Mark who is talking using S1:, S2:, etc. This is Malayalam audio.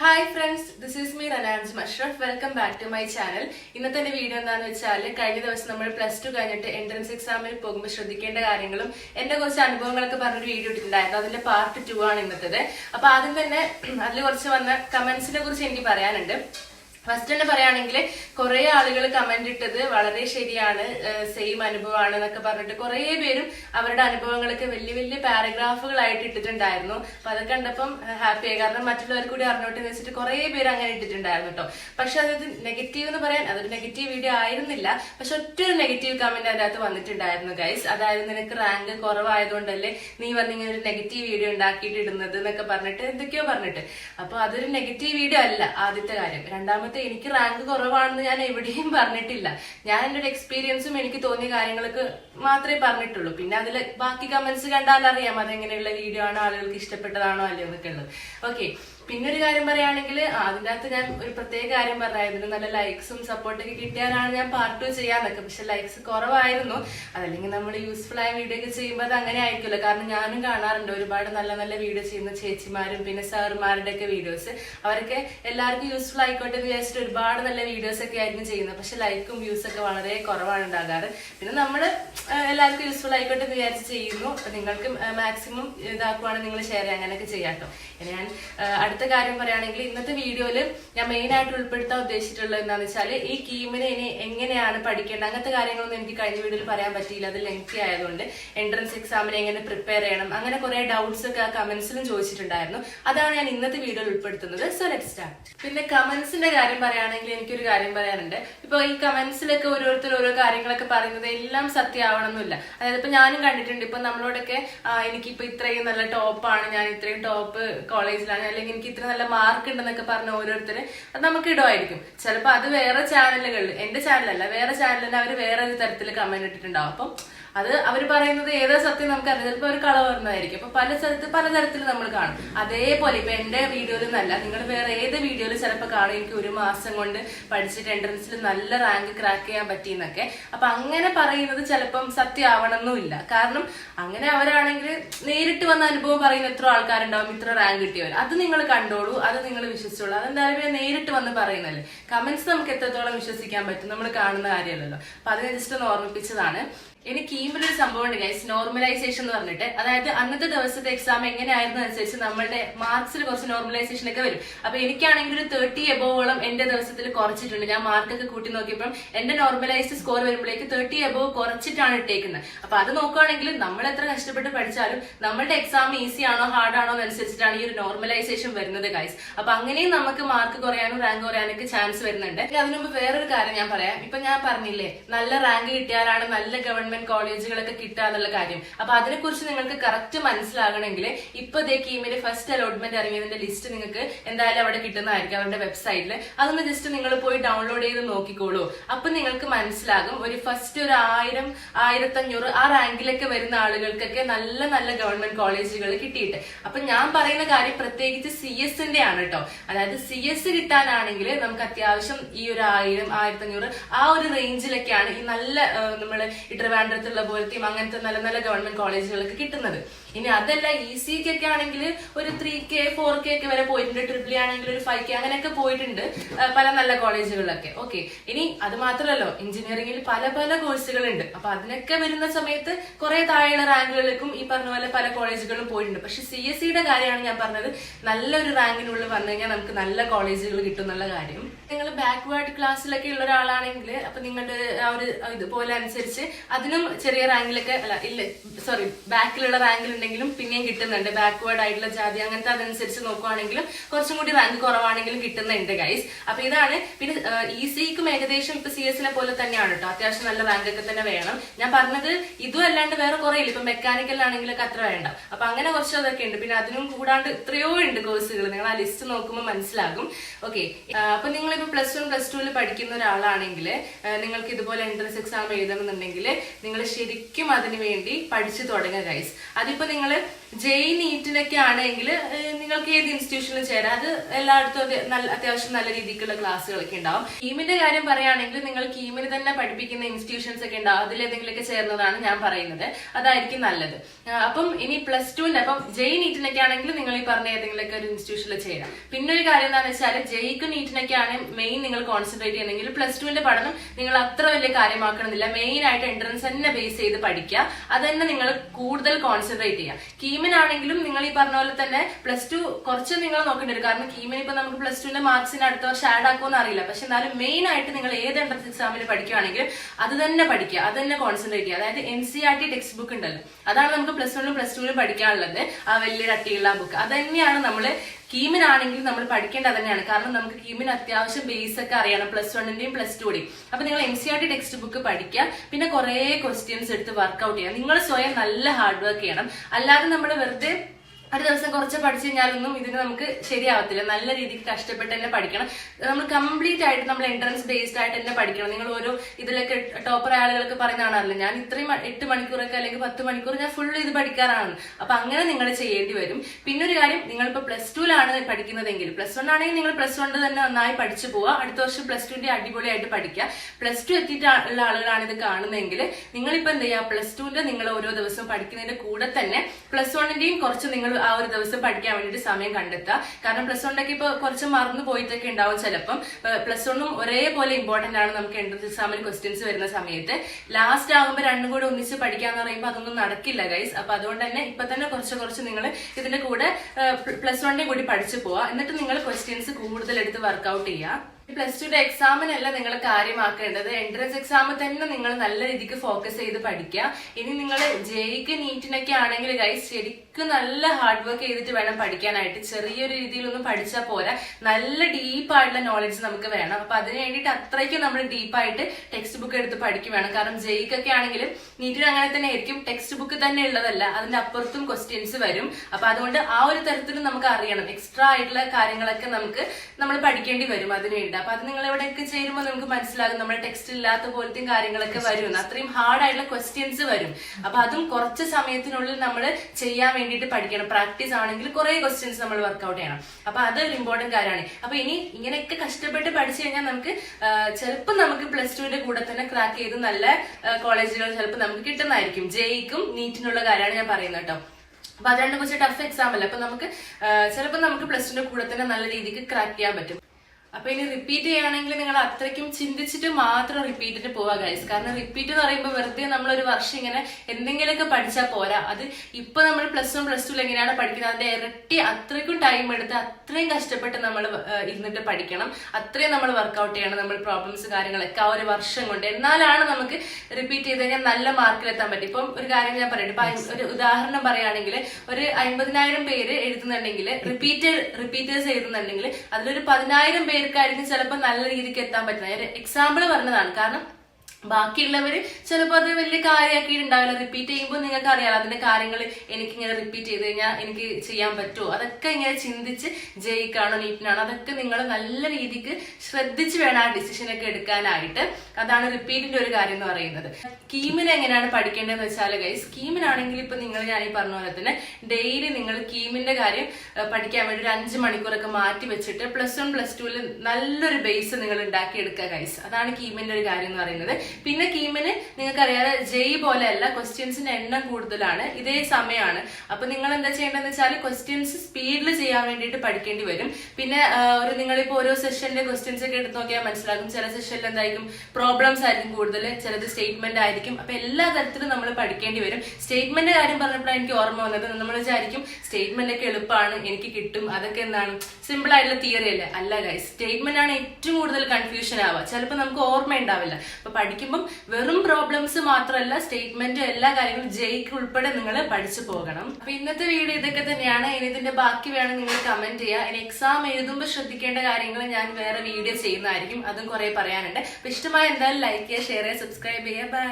S1: Hi friends this is me റനാൻസ് Musharaf welcome back to my channel ഇന്നത്തെ എന്റെ വീഡിയോ എന്താണെന്ന് വെച്ചാൽ കഴിഞ്ഞ ദിവസം നമ്മൾ പ്ലസ് ടു കഴിഞ്ഞിട്ട് എൻട്രൻസ് എക്സാമിന് പോകുമ്പോൾ ശ്രദ്ധിക്കേണ്ട കാര്യങ്ങളും എന്റെ കുറച്ച് അനുഭവങ്ങളൊക്കെ പറഞ്ഞൊരു വീഡിയോ ഇട്ടിട്ടുണ്ടായിരുന്നു. അതിന്റെ പാർട്ട് ടു ആണ് ഇന്നത്തേത്. അപ്പോൾ ആദ്യം തന്നെ അതിൽ കുറച്ച് വന്ന കമന്റ്സിനെ കുറിച്ച് എനിക്ക് പറയാനുണ്ട്. ഫസ്റ്റ് തന്നെ പറയുകയാണെങ്കിൽ കുറെ ആളുകൾ കമന്റ് ഇട്ടത് വളരെ ശരിയാണ് സെയിം അനുഭവമാണ് എന്നൊക്കെ പറഞ്ഞിട്ട് കുറെ പേരും അവരുടെ അനുഭവങ്ങളൊക്കെ വലിയ വലിയ പാരഗ്രാഫുകളായിട്ട് ഇട്ടിട്ടുണ്ടായിരുന്നു. അപ്പൊ അതൊക്കെ കണ്ടപ്പം ഹാപ്പി ആയി. കാരണം മറ്റുള്ളവർ കൂടി അറിഞ്ഞോട്ടെ എന്ന് വെച്ചിട്ട് കുറെ പേര് അങ്ങനെ ഇട്ടിട്ടുണ്ടായിരുന്നു കേട്ടോ പക്ഷെ അതായത് നെഗറ്റീവ് എന്ന് പറയാൻ അതൊരു നെഗറ്റീവ് വീഡിയോ ആയിരുന്നില്ല. പക്ഷെ ഒറ്റൊരു നെഗറ്റീവ് കമന്റ് അതിനകത്ത് വന്നിട്ടുണ്ടായിരുന്നു ഗൈസ് അതായത് നിനക്ക് റാങ്ക് കുറവായതുകൊണ്ടല്ലേ നീ വന്ന് ഇങ്ങനെ ഒരു നെഗറ്റീവ് വീഡിയോ ഉണ്ടാക്കിയിട്ട് ഇടുന്നത് എന്നൊക്കെ പറഞ്ഞിട്ട് എന്തൊക്കെയോ പറഞ്ഞിട്ട്. അപ്പൊ അതൊരു നെഗറ്റീവ് വീഡിയോ അല്ല ആദ്യത്തെ കാര്യം. രണ്ടാമത്തെ എനിക്ക് റാങ്ക് കുറവാണെന്ന് ഞാൻ എവിടെയും പറഞ്ഞിട്ടില്ല. ഞാൻ എന്റെ ഒരു എക്സ്പീരിയൻസും എനിക്ക് തോന്നിയ കാര്യങ്ങൾക്ക് മാത്രമേ പറഞ്ഞിട്ടുള്ളൂ. പിന്നെ അതിൽ ബാക്കി കമൻസ് കണ്ടാൽ അറിയാം അതെങ്ങനെയുള്ള വീഡിയോ ആണോ ആളുകൾക്ക് ഇഷ്ടപ്പെട്ടതാണോ അല്ലയോ എന്നൊക്കെ ഉള്ളത്. ഓക്കെ പിന്നെ ഒരു കാര്യം പറയുകയാണെങ്കിൽ അതിന്റെ അകത്ത് ഞാൻ ഒരു പ്രത്യേക കാര്യം പറഞ്ഞായിരുന്നു. നല്ല ലൈക്സും സപ്പോർട്ടൊക്കെ കിട്ടിയാലാണ് ഞാൻ പാർട്ട് ടു ചെയ്യാന്നൊക്കെ. പക്ഷെ ലൈക്സ് കുറവായിരുന്നു. അതല്ലെങ്കിൽ നമ്മൾ യൂസ്ഫുൾ ആയ വീഡിയോ ഒക്കെ ചെയ്യുമ്പോൾ അത് അങ്ങനെ ആയിരിക്കുമല്ലോ. കാരണം ഞാനും കാണാറുണ്ട് ഒരുപാട് നല്ല നല്ല വീഡിയോ ചെയ്യുന്ന ചേച്ചിമാരും പിന്നെ സാറുമാരുടെ ഒക്കെ വീഡിയോസ് അവരൊക്കെ എല്ലാവർക്കും യൂസ്ഫുൾ ആയിക്കോട്ടെ എന്ന് വിചാരിച്ചിട്ട് ഒരുപാട് നല്ല വീഡിയോസ് ഒക്കെ ആയിരുന്നു ചെയ്യുന്നത്. പക്ഷെ ലൈക്കും വ്യൂസ് ഒക്കെ വളരെ കുറവാണ് ഉണ്ടാകാറ്. പിന്നെ നമ്മൾ എല്ലാവർക്കും യൂസ്ഫുൾ ആയിക്കോട്ടെ എന്ന് വിചാരിച്ച് ചെയ്യുന്നു. നിങ്ങൾക്ക് മാക്സിമം ഇതാക്കുവാണെങ്കിൽ നിങ്ങൾ ഷെയർ ചെയ്യാം അങ്ങനെയൊക്കെ ചെയ്യാട്ടോ ഇനി ഞാൻ അടുത്ത കാര്യം പറയുകയാണെങ്കിൽ ഇന്നത്തെ വീഡിയോയിൽ ഞാൻ മെയിൻ ആയിട്ട് ഉൾപ്പെടുത്താൻ ഉദ്ദേശിച്ചിട്ടുള്ളത് എന്താണെന്ന് വെച്ചാൽ ഈ കീമിനെ ഇനി എങ്ങനെയാണ് പഠിക്കേണ്ടത്? അങ്ങനത്തെ കാര്യങ്ങളൊന്നും എനിക്ക് കഴിഞ്ഞ വീഡിയോയിൽ പറയാൻ പറ്റിയില്ല. അത് ലെങ്തി ആയതുകൊണ്ട് എൻട്രൻസ് എക്സാമിന് എങ്ങനെ പ്രിപ്പയർ ചെയ്യണം? അങ്ങനെ കുറെ ഡൗട്ട്സ് ഒക്കെ കമന്റ്സിലും ചോദിച്ചിട്ടുണ്ടായിരുന്നു. അതാണ് ഞാൻ ഇന്നത്തെ വീഡിയോയിൽ ഉൾപ്പെടുത്തുന്നത്. സോ ലെറ്റ് സ്റ്റാർട്ട് പിന്നെ കമന്റ്സിന്റെ കാര്യം പറയുകയാണെങ്കിൽ എനിക്കൊരു കാര്യം പറയാനുണ്ട്. ഇപ്പൊ ഈ കമന്റ്സിലൊക്കെ ഓരോരുത്തർ ഓരോ കാര്യങ്ങളൊക്കെ പറയുന്നത് എല്ലാം സത്യമാവണമെന്നില്ല. അതായത് ഇപ്പൊ ഞാനും കണ്ടിട്ടുണ്ട്. ഇപ്പൊ നമ്മളോടൊക്കെ എനിക്കിപ്പോ ഇത്രയും നല്ല ടോപ്പാണ് ഞാൻ ഇത്രയും ടോപ്പ് കോളേജിലാണ് അല്ലെങ്കിൽ എനിക്ക് ഇത്ര നല്ല മാർക്ക് ഉണ്ടെന്നൊക്കെ പറഞ്ഞ ഓരോരുത്തരെ അത് നമുക്ക് ഇടുമായിരിക്കും. ചിലപ്പോൾ അത് വേറെ ചാനലുകളിൽ എന്റെ ചാനലല്ല വേറെ ചാനലിൽ അവർ വേറെ ഒരു തരത്തിൽ കമന്റ് ഇട്ടിട്ടുണ്ടാവും. അപ്പം അത് അവർ പറയുന്നത് ഏതാ സത്യം നമുക്ക് നമുക്കറിയാം ചിലപ്പോൾ ഒരു കള പറഞ്ഞതായിരിക്കും അപ്പൊ പല സ്ഥലത്ത് പലതരത്തിൽ നമ്മൾ കാണും. അതേപോലെ ഇപ്പൊ എന്റെ വീഡിയോയിൽ നിന്നല്ല നിങ്ങൾ വേറെ ഏത് വീഡിയോയിൽ ചിലപ്പോൾ കാണും. എനിക്ക് ഒരു മാസം കൊണ്ട് പഠിച്ചിട്ട് എൻട്രൻസിൽ നല്ല റാങ്ക് ക്രാക്ക് ചെയ്യാൻ പറ്റിയെന്നൊക്കെ. അപ്പൊ അങ്ങനെ പറയുന്നത് ചിലപ്പം സത്യമാവണമെന്നുമില്ല കാരണം അങ്ങനെ അവരാണെങ്കിൽ നേരിട്ട് വന്ന അനുഭവം പറയുന്ന എത്ര ആൾക്കാരുണ്ടാവും ഇത്ര റാങ്ക് കിട്ടിയവർ അത് നിങ്ങൾ കണ്ടോളൂ അത് നിങ്ങൾ വിശ്വസിച്ചോളൂ. അതെന്തായാലും ഞാൻ നേരിട്ട് വന്ന് പറയുന്നല്ലേ കമന്റ്സ് നമുക്ക് എത്രത്തോളം വിശ്വസിക്കാൻ പറ്റും? നമ്മൾ കാണുന്ന കാര്യമല്ലല്ലോ. അപ്പൊ അതിനെ ജസ്റ്റ് ഒന്ന് ഓർമ്മിപ്പിച്ചതാണ്. കീമിൽ ഒരു സംഭവം ഉണ്ട് ഗൈസ് നോർമലൈസേഷൻ എന്ന് പറഞ്ഞിട്ട്. അതായത് അന്നത്തെ ദിവസത്തെ എക്സാം എങ്ങനെയായിരുന്നു അനുസരിച്ച് നമ്മളുടെ മാർക്സിൽ കുറച്ച് നോർമലൈസേഷൻ ഒക്കെ വരും. അപ്പൊ എനിക്കാണെങ്കിൽ ഒരു തേർട്ടി എബോവോളം എന്റെ ദിവസത്തിൽ കുറച്ചിട്ടുണ്ട്. ഞാൻ മാർക്കൊക്കെ കൂട്ടി നോക്കിയപ്പോൾ എന്റെ നോർമലൈസ്ഡ് സ്കോർ വരുമ്പോഴേക്ക് തേർട്ടി എബോവ് കുറച്ചിട്ടാണ് ഇട്ടേക്കുന്നത്. അപ്പൊ അത് നോക്കുകയാണെങ്കിൽ നമ്മൾ എത്ര കഷ്ടപ്പെട്ട് പഠിച്ചാലും നമ്മളുടെ എക്സാം ഈസി ആണോ ഹാർഡ് ആണോ എന്നനുസരിച്ചിട്ടാണ് ഈ ഒരു നോർമലൈസേഷൻ വരുന്നത് ഗൈസ് അപ്പൊ അങ്ങനെയും നമുക്ക് മാർക്ക് കുറയാനും റാങ്ക് കുറയാനൊക്കെ ചാൻസ് വരുന്നുണ്ട്. ഇനി അതിനു മുമ്പ് വേറൊരു കാര്യം ഞാൻ പറയാം. ഇപ്പൊ ഞാൻ പറഞ്ഞില്ലേ നല്ല റാങ്ക് കിട്ടിയാലാണ് നല്ല ഗവൺമെന്റ് കോളേജുകളൊക്കെ കിട്ടുക എന്നുള്ള കാര്യം. അപ്പൊ അതിനെക്കുറിച്ച് നിങ്ങൾക്ക് കറക്റ്റ് മനസ്സിലാകണമെങ്കിൽ ഇപ്പൊ ദേ കീമിന്റെ ഫസ്റ്റ് അലോട്ട്മെന്റ് ഇറങ്ങിയതിന്റെ ലിസ്റ്റ് നിങ്ങൾക്ക് എന്തായാലും അവിടെ കിട്ടുന്നതായിരിക്കും അവരുടെ വെബ്സൈറ്റിൽ അതൊന്ന് ജസ്റ്റ് നിങ്ങൾ പോയി ഡൗൺലോഡ് ചെയ്ത് നോക്കിക്കോളൂ. അപ്പൊ നിങ്ങൾക്ക് മനസ്സിലാകും ഒരു ഫസ്റ്റ് ഒരു ആയിരം ആയിരത്തഞ്ഞൂറ് ആ റാങ്കിലൊക്കെ വരുന്ന ആളുകൾക്കൊക്കെ നല്ല നല്ല ഗവൺമെന്റ് കോളേജുകൾ കിട്ടിയിട്ട്. അപ്പൊ ഞാൻ പറയുന്ന കാര്യം പ്രത്യേകിച്ച് സി എസിന്റെ ആണ് കേട്ടോ അതായത് സി എസ് കിട്ടാനാണെങ്കിൽ നമുക്ക് അത്യാവശ്യം ഈ ഒരു ആയിരം ആയിരത്തഞ്ഞൂറ് ആ ഒരു റേഞ്ചിലൊക്കെയാണ് ഈ നല്ല നമ്മൾ ഈ ട്രിവാൻഡ്രത്തുള്ള പോലത്തെയും അങ്ങനത്തെ നല്ല നല്ല ഗവൺമെന്റ് കോളേജുകളൊക്കെ കിട്ടുന്നത്. ഇനി അതല്ല ഇ ഒക്കെ ആണെങ്കിൽ ഒരു ത്രീ കെ ഫോർ കെ ഒക്കെ വരെ പോയിട്ടുണ്ട് ട്രിപ്പിൾ ആണെങ്കിൽ ഒരു ഫൈവ് കെ അങ്ങനെയൊക്കെ പോയിട്ടുണ്ട് പല നല്ല കോളേജുകളിലൊക്കെ. ഓക്കെ ഇനി അത് മാത്രമല്ലോ എഞ്ചിനീയറിംഗിൽ പല പല കോഴ്സുകളുണ്ട് അപ്പൊ അതിനൊക്കെ വരുന്ന സമയത്ത് കുറെ താഴെയുള്ള റാങ്കുകൾക്കും ഈ പറഞ്ഞ പോലെ പല കോളേജുകളും പോയിട്ടുണ്ട്. പക്ഷെ സി എസ് സിയുടെ കാര്യമാണ് ഞാൻ പറഞ്ഞത്. നല്ലൊരു റാങ്കിനുള്ളിൽ വന്നു കഴിഞ്ഞാൽ നമുക്ക് നല്ല കോളേജുകൾ കിട്ടും എന്നുള്ള കാര്യം. നിങ്ങൾ ബാക്ക്വേർഡ് ക്ലാസ്സിലൊക്കെ ഉള്ള ഒരാളാണെങ്കിൽ അപ്പൊ നിങ്ങളുടെ ആ ഒരു ഇതുപോലെ അനുസരിച്ച് അതിനും ചെറിയ റാങ്കിലൊക്കെ അല്ല ഇല്ല സോറി ബാക്കിലുള്ള റാങ്കിൽ ഉണ്ടെങ്കിലും പിന്നെയും കിട്ടുന്നുണ്ട്. ബാക്ക്വേർഡ് ആയിട്ടുള്ള ജാതി അങ്ങനത്തെ അതനുസരിച്ച് നോക്കുവാണെങ്കിലും കുറച്ചും കൂടി റാങ്ക് കുറവാണെങ്കിലും കിട്ടുന്നുണ്ട് ഗൈസ് അപ്പൊ ഇതാണ്. പിന്നെ ഇ സിക്കും ഏകദേശം ഇപ്പൊ സി എസിനെ പോലെ തന്നെയാണ് കേട്ടോ അത്യാവശ്യം നല്ല റാങ്ക് ഒക്കെ തന്നെ വേണം. ഞാൻ പറഞ്ഞത് ഇതും അല്ലാണ്ട് വേറെ കുറെ ഇല്ല. ഇപ്പൊ മെക്കാനിക്കൽ ആണെങ്കിലൊക്കെ അത്ര വേണ്ട. അപ്പൊ അങ്ങനെ കുറച്ച് അതൊക്കെ ഉണ്ട്. പിന്നെ അതിനും കൂടാണ്ട് എത്രയോ ഉണ്ട് കോഴ്സുകൾ നിങ്ങൾ ആ ലിസ്റ്റ് നോക്കുമ്പോൾ മനസ്സിലാകും. ഓക്കെ അപ്പൊ നിങ്ങളിപ്പോ പ്ലസ് വൺ പ്ലസ് ടുവിൽ പഠിക്കുന്ന ഒരാളാണെങ്കിൽ നിങ്ങൾക്ക് ഇതുപോലെ എൻട്രൻസ് എക്സാം എഴുതണമെന്നുണ്ടെങ്കിൽ നിങ്ങൾ ശരിക്കും അതിനു വേണ്ടി പഠിച്ചു തുടങ്ങുക ഗൈസ് അതിപ്പോ നിങ്ങൾ ജെയ് നീറ്റിനൊക്കെ ആണെങ്കിൽ നിങ്ങൾക്ക് ഏത് ഇൻസ്റ്റിറ്റ്യൂഷനിൽ ചേരാം. അത് എല്ലായിടത്തും നല്ല അത്യാവശ്യം നല്ല രീതിക്കുള്ള ക്ലാസ്സുകളൊക്കെ ഉണ്ടാവും. കീമിന്റെ കാര്യം പറയുകയാണെങ്കിൽ നിങ്ങൾ കീമിന് തന്നെ പഠിപ്പിക്കുന്ന ഇൻസ്റ്റിറ്റ്യൂഷൻസ് ഒക്കെ ഉണ്ടാവും അതിലേതെങ്കിലുമൊക്കെ ചേർന്നതാണ് ഞാൻ പറയുന്നത്. അതായിരിക്കും നല്ലത്. അപ്പം ഇനി പ്ലസ് ടുവിന്റെ അപ്പം ജെയ് നീറ്റിനൊക്കെ ആണെങ്കിൽ നിങ്ങൾ ഈ പറഞ്ഞ ഏതെങ്കിലുമൊക്കെ ഒരു ഇൻസ്റ്റിറ്റ്യൂഷനിൽ ചേരാം. പിന്നെ ഒരു കാര്യം എന്താണെന്ന് വെച്ചാൽ ജെയ്ക്ക് നീറ്റിനൊക്കെ ആണ് മെയിൻ നിങ്ങൾ കോൺസെൻട്രേറ്റ് ചെയ്യുന്നെങ്കിൽ പ്ലസ് ടുവിന്റെ പഠനം നിങ്ങൾ അത്ര വലിയ കാര്യമാക്കണമെന്നില്ല. മെയിൻ ആയിട്ട് എൻട്രൻസ് തന്നെ ബേസ് ചെയ്ത് പഠിക്കുക. അത് തന്നെ നിങ്ങൾ കൂടുതൽ കോൺസെൻട്രേറ്റ് ചെയ്യുക. കീമിനാണെങ്കിലും നിങ്ങൾ ഈ പറഞ്ഞ പോലെ തന്നെ പ്ലസ് ടു കുറച്ച് നിങ്ങൾ നോക്കേണ്ടി വരും. കാരണം കീമിന് ഇപ്പൊ നമുക്ക് പ്ലസ് ടുവിന്റെ മാർക്സിന് അടുത്ത വർഷം ആഡ് ആക്കുമെന്ന് അറിയില്ല. പക്ഷെ എന്നാലും മെയിൻ ആയിട്ട് നിങ്ങൾ ഏത് എൻട്രൻസ് എക്സാമിൽ പഠിക്കുകയാണെങ്കിലും അത് തന്നെ പഠിക്കുക. അത് തന്നെ കോൺസെൻട്രേറ്റ് ചെയ്യുക. അതായത് N C R T text book ഉണ്ടല്ലോ. അതാണ് നമുക്ക് പ്ലസ് വണ്ണിലും പ്ലസ് ടുവിലും പഠിക്കാനുള്ളത്. ആ വലിയ കട്ടിയുള്ള ബുക്ക് അത് തന്നെയാണ് നമ്മൾ കീമിനാണെങ്കിൽ നമ്മൾ പഠിക്കേണ്ടത് തന്നെയാണ്. കാരണം നമുക്ക് കീമിന് അത്യാവശ്യം ബേസ് ഒക്കെ അറിയണം. പ്ലസ് വണ്ണിന്റെയും പ്ലസ് ടുവിന്റെയും അപ്പൊ നിങ്ങൾ M C R T text book പഠിക്കുക. പിന്നെ കുറെ ക്വസ്റ്റ്യൻസ് എടുത്ത് വർക്ക്ഔട്ട് ചെയ്യുക. നിങ്ങൾ സ്വയം നല്ല ഹാർഡ് വർക്ക് ചെയ്യണം. അല്ലാതെ നമ്മൾ വെറുതെ ഒരു ദിവസം കുറച്ച് പഠിച്ചു കഴിഞ്ഞാലൊന്നും ഇതിന് നമുക്ക് ശരിയാവത്തില്ല. നല്ല രീതിക്ക് കഷ്ടപ്പെട്ട് തന്നെ പഠിക്കണം. നമ്മൾ കംപ്ലീറ്റ് ആയിട്ട് നമ്മൾ എൻട്രൻസ് ബേസ്ഡ് ആയിട്ട് തന്നെ പഠിക്കണം. നിങ്ങൾ ഓരോ ഇതിലൊക്കെ ടോപ്പർ ആളുകളൊക്കെ പറയുന്നതാണല്ലോ. ഞാൻ ഇത്രയും എട്ട് മണിക്കൂറൊക്കെ അല്ലെങ്കിൽ പത്ത് മണിക്കൂർ ഞാൻ ഫുൾ ഇത് പഠിക്കാറാണ്. അപ്പൊ അങ്ങനെ നിങ്ങൾ ചെയ്യേണ്ടി വരും. പിന്നെ ഒരു കാര്യം നിങ്ങളിപ്പോ പ്ലസ് ടുവിലാണ് പഠിക്കുന്നതെങ്കിൽ പ്ലസ് വൺ ആണെങ്കിൽ നിങ്ങൾ പ്ലസ് വൺ തന്നെ നന്നായി പഠിച്ചു പോവുക. അടുത്ത വർഷം പ്ലസ് ടുവിന്റെ അടിപൊളിയായിട്ട് പഠിക്കുക. പ്ലസ് ടു എത്തിയിട്ടുള്ള ആളുകളാണ് ഇത് കാണുന്നതെങ്കിൽ നിങ്ങളിപ്പോ എന്ത് ചെയ്യുക? പ്ലസ് ടുവിന്റെ നിങ്ങൾ ഓരോ ദിവസവും പഠിക്കുന്നതിന്റെ കൂടെ തന്നെ പ്ലസ് വണ്ണിന്റെയും കുറച്ച് നിങ്ങൾ ആ ഒരു ദിവസം പഠിക്കാൻ വേണ്ടിയിട്ട് സമയം കണ്ടെത്തുക. കാരണം പ്ലസ് വണ്ണൊക്കെ ഇപ്പൊ കുറച്ച് മറന്നു പോയിട്ടൊക്കെ ഉണ്ടാവും ചിലപ്പം. പ്ലസ് വണ്ണും ഒരേപോലെ ഇമ്പോർട്ടന്റ് ആണ് നമുക്ക് എൻട്രൻസ് എക്സാമിന് ക്വസ്റ്റ്യൻസ് വരുന്ന സമയത്ത്. ലാസ്റ്റ് ആകുമ്പോൾ രണ്ടും കൂടെ ഒന്നിച്ച് പഠിക്കാന്ന് പറയുമ്പോൾ അതൊന്നും നടക്കില്ല ഗൈസ് അപ്പൊ അതുകൊണ്ട് തന്നെ ഇപ്പൊ തന്നെ കുറച്ച് കുറച്ച് നിങ്ങൾ ഇതിന്റെ കൂടെ പ്ലസ് വണ്ണിന്റെ കൂടി പഠിച്ചു പോവാ. എന്നിട്ട് നിങ്ങൾ ക്വസ്റ്റ്യൻസ് കൂടുതൽ എടുത്ത് വർക്ക്ഔട്ട് ചെയ്യുക പ്ലസ് ടുയുടെ എക്സാമിനല്ല നിങ്ങൾ കാര്യമാക്കേണ്ടത്. എൻട്രൻസ് എക്സാം തന്നെ നിങ്ങൾ നല്ല രീതിക്ക് ഫോക്കസ് ചെയ്ത് പഠിക്കുക. ഇനി നിങ്ങൾ ജെയ്ക്ക് നീറ്റിനൊക്കെ ആണെങ്കിൽ ഗൈസ് ശരിക്കും നല്ല ഹാർഡ് വർക്ക് ചെയ്തിട്ട് വേണം പഠിക്കാനായിട്ട്. ചെറിയൊരു രീതിയിലൊന്നും പഠിച്ചാൽ പോരാ. നല്ല ഡീപ്പ് ആയിട്ടുള്ള നോളജ് നമുക്ക് വേണം. അപ്പൊ അതിന് വേണ്ടിയിട്ട് അത്രയ്ക്കും നമ്മൾ ഡീപ്പായിട്ട് ടെക്സ്റ്റ് ബുക്ക് എടുത്ത് പഠിക്കും വേണം കാരണം ജെയ്ക്കൊക്കെ ആണെങ്കിലും നീറ്റിന് അങ്ങനെ തന്നെ ആയിരിക്കും. ടെക്സ്റ്റ് ബുക്ക് തന്നെ ഉള്ളതല്ല. അതിന്റെ അപ്പുറത്തും ക്വസ്റ്റ്യൻസ് വരും. അപ്പൊ അതുകൊണ്ട് ആ ഒരു തരത്തിൽ നമുക്ക് അറിയണം. എക്സ്ട്രാ ആയിട്ടുള്ള കാര്യങ്ങളൊക്കെ നമുക്ക് നമ്മൾ പഠിക്കേണ്ടി വരും അതിന് വേണ്ടി അപ്പൊ അത് നിങ്ങൾ എവിടെയൊക്കെ ചേരുമ്പോൾ നമുക്ക് മനസ്സിലാകും. നമ്മുടെ ടെക്സ്റ്റ് ഇല്ലാത്ത പോലത്തെ കാര്യങ്ങളൊക്കെ വരും. അത്രയും ഹാർഡ് ആയിട്ടുള്ള ക്വസ്റ്റ്യൻസ് വരും. അപ്പൊ അതും കുറച്ച് സമയത്തിനുള്ളിൽ നമ്മൾ ചെയ്യാൻ വേണ്ടിയിട്ട് പഠിക്കണം. പ്രാക്ടീസ് ആണെങ്കിൽ കുറെ ക്വസ്റ്റ്യൻസ് നമ്മൾ വർക്ക്ഔട്ട് ചെയ്യണം. അപ്പൊ അതൊരു ഇമ്പോർട്ടന്റ് കാര്യമാണ്. അപ്പൊ ഇനി ഇങ്ങനെയൊക്കെ കഷ്ടപ്പെട്ട് പഠിച്ചു കഴിഞ്ഞാൽ നമുക്ക് ചിലപ്പോൾ നമുക്ക് പ്ലസ് ടുവിന്റെ കൂടെ തന്നെ ക്രാക്ക് ചെയ്ത് നല്ല കോളേജുകൾ ചിലപ്പോൾ നമുക്ക് കിട്ടുന്നതായിരിക്കും. ജെയ്ക്കും നീറ്റിനുള്ള കാര്യമാണ് ഞാൻ പറയുന്നത് കേട്ടോ. അപ്പൊ അത് രണ്ടും കുറച്ച് ടഫ് എക്സാം അല്ല? അപ്പൊ നമുക്ക് ചിലപ്പോൾ നമുക്ക് പ്ലസ് ടുവിന്റെ കൂടെ തന്നെ നല്ല രീതിക്ക് ക്രാക്ക് ചെയ്യാൻ പറ്റും. അപ്പൊ ഇനി റിപ്പീറ്റ് ചെയ്യുകയാണെങ്കിൽ നിങ്ങൾ അത്രയ്ക്കും ചിന്തിച്ചിട്ട് മാത്രം റിപ്പീറ്റിട്ട് പോവാ ഗൈസ് കാരണം റിപ്പീറ്റ് എന്ന് പറയുമ്പോൾ വെറുതെ നമ്മൾ ഒരു വർഷം ഇങ്ങനെ എന്തെങ്കിലുമൊക്കെ പഠിച്ചാൽ പോരാ. അത് ഇപ്പൊ നമ്മൾ പ്ലസ് വൺ പ്ലസ് ടു എങ്ങനെയാണ് പഠിക്കുന്നത്? അതിന്റെ ഇരട്ടി അത്രയ്ക്കും ടൈം എടുത്ത് അത്രയും കഷ്ടപ്പെട്ട് നമ്മൾ ഇരുന്നിട്ട് പഠിക്കണം. അത്രയും നമ്മൾ വർക്ക്ഔട്ട് ചെയ്യണം നമ്മൾ പ്രോബ്ലംസ് കാര്യങ്ങളൊക്കെ ആ ഒരു വർഷം കൊണ്ട്. എന്നാലാണ് നമുക്ക് റിപ്പീറ്റ് ചെയ്ത് കഴിഞ്ഞാൽ നല്ല മാർക്കിലെത്താൻ പറ്റും. ഇപ്പം ഒരു കാര്യം ഞാൻ പറയട്ടെ. ഇപ്പൊ ഒരു ഉദാഹരണം പറയുകയാണെങ്കിൽ ഒരു അമ്പതിനായിരം പേര് എഴുതുന്നുണ്ടെങ്കിൽ റിപ്പീറ്റ് റിപ്പീറ്റേഴ്സ് എഴുതുന്നുണ്ടെങ്കിൽ അതിലൊരു പതിനായിരം പേർക്കായിരിക്കും ചിലപ്പോൾ നല്ല രീതിക്ക് എത്താൻ പറ്റുന്നത് എക്സാമ്പിൾ പറഞ്ഞതാണ്. കാരണം ബാക്കിയുള്ളവര് ചിലപ്പോൾ അത് വലിയ കാര്യമാക്കിയിട്ടുണ്ടാവില്ല റിപ്പീറ്റ് ചെയ്യുമ്പോൾ നിങ്ങൾക്ക് അറിയാലോ അതിന്റെ കാര്യങ്ങൾ എനിക്ക് ഇങ്ങനെ റിപ്പീറ്റ് ചെയ്ത് കഴിഞ്ഞാൽ എനിക്ക് ചെയ്യാൻ പറ്റുമോ അതൊക്കെ ഇങ്ങനെ ചിന്തിച്ച് ജയിക്കാണോ നീറ്റിനാണോ? അതൊക്കെ നിങ്ങൾ നല്ല രീതിക്ക് ശ്രദ്ധിച്ച് വേണം ആ ഡിസിഷൻ ഒക്കെ എടുക്കാനായിട്ട്. അതാണ് റിപ്പീറ്റിന്റെ ഒരു കാര്യം എന്ന് പറയുന്നത്. കീമിന് എങ്ങനെയാണ് പഠിക്കേണ്ടതെന്ന് വെച്ചാൽ ഗൈസ് കീമിനാണെങ്കിൽ ഇപ്പൊ നിങ്ങൾ ഞാൻ ഈ പറഞ്ഞ പോലെ തന്നെ ഡെയിലി നിങ്ങൾ കീമിന്റെ കാര്യം പഠിക്കാൻ വേണ്ടി ഒരു അഞ്ച് മണിക്കൂറൊക്കെ മാറ്റി വെച്ചിട്ട് പ്ലസ് വൺ പ്ലസ് ടുവിൽ നല്ലൊരു ബേസ് നിങ്ങൾ ഉണ്ടാക്കിയെടുക്കുക ഗൈസ് അതാണ് കീമിന്റെ ഒരു കാര്യം എന്ന് പറയുന്നത്. പിന്നെ കീമിന് നിങ്ങൾക്കറിയാതെ ജെയ് പോലെയല്ല ക്വസ്റ്റ്യൻസിന്റെ എണ്ണം കൂടുതലാണ്. ഇതേ സമയമാണ് അപ്പൊ നിങ്ങൾ എന്താ ചെയ്യേണ്ടതെന്ന് വെച്ചാൽ ക്വസ്റ്റ്യൻസ് സ്പീഡിൽ ചെയ്യാൻ വേണ്ടിയിട്ട് പഠിക്കേണ്ടി വരും. പിന്നെ ഒരു നിങ്ങളിപ്പോ ഓരോ സെഷനിലെ ക്വസ്റ്റ്യൻസ് ഒക്കെ എടുത്ത് നോക്കിയാൽ മനസ്സിലാകും. ചില സെഷനിൽ എന്തായിരിക്കും? പ്രോബ്ലംസ് ആയിരിക്കും കൂടുതൽ. ചിലത് സ്റ്റേറ്റ്മെന്റ് ആയിരിക്കും. അപ്പൊ എല്ലാ തരത്തിലും നമ്മൾ പഠിക്കേണ്ടി വരും. സ്റ്റേറ്റ്മെന്റ് കാര്യം പറഞ്ഞപ്പോഴാണ് എനിക്ക് ഓർമ്മ വന്നത്. നമ്മൾ വിചാരിക്കും സ്റ്റേറ്റ്മെന്റ് ഒക്കെ എളുപ്പമാണ് എനിക്ക് കിട്ടും. അതൊക്കെ എന്താണ്? സിമ്പിൾ ആയിട്ടുള്ള തിയറി അല്ലേ? അല്ല ഗൈസ് സ്റ്റേറ്റ്മെന്റ് ആണ് ഏറ്റവും കൂടുതൽ കൺഫ്യൂഷൻ ആവുക. ചിലപ്പോൾ നമുക്ക് ഓർമ്മ ഉണ്ടാവില്ല അപ്പൊ പഠിക്കുമ്പോൾ വെറും പ്രോബ്ലംസ് മാത്രമല്ല സ്റ്റേറ്റ്മെന്റ് എല്ലാ കാര്യങ്ങളും ജയിക്ക് ഉൾപ്പെടെ നിങ്ങൾ പഠിച്ചു പോകണം. അപ്പൊ ഇന്നത്തെ വീഡിയോ ഇതൊക്കെ തന്നെയാണ്. ഇനി ഇതിന്റെ ബാക്കി വേണം നിങ്ങൾ കമന്റ് ചെയ്യുക ഇനി എക്സാം എഴുതുമ്പോൾ ശ്രദ്ധിക്കേണ്ട കാര്യങ്ങൾ ഞാൻ വേറെ വീഡിയോ ചെയ്യുന്നതായിരിക്കും. അതും കുറെ പറയാനുണ്ട്. അപ്പൊ ഇഷ്ടമായ എന്തായാലും ലൈക്ക് ചെയ്യുക ഷെയർ ചെയ്യുക സബ്സ്ക്രൈബ് ചെയ്യുക. ബൈ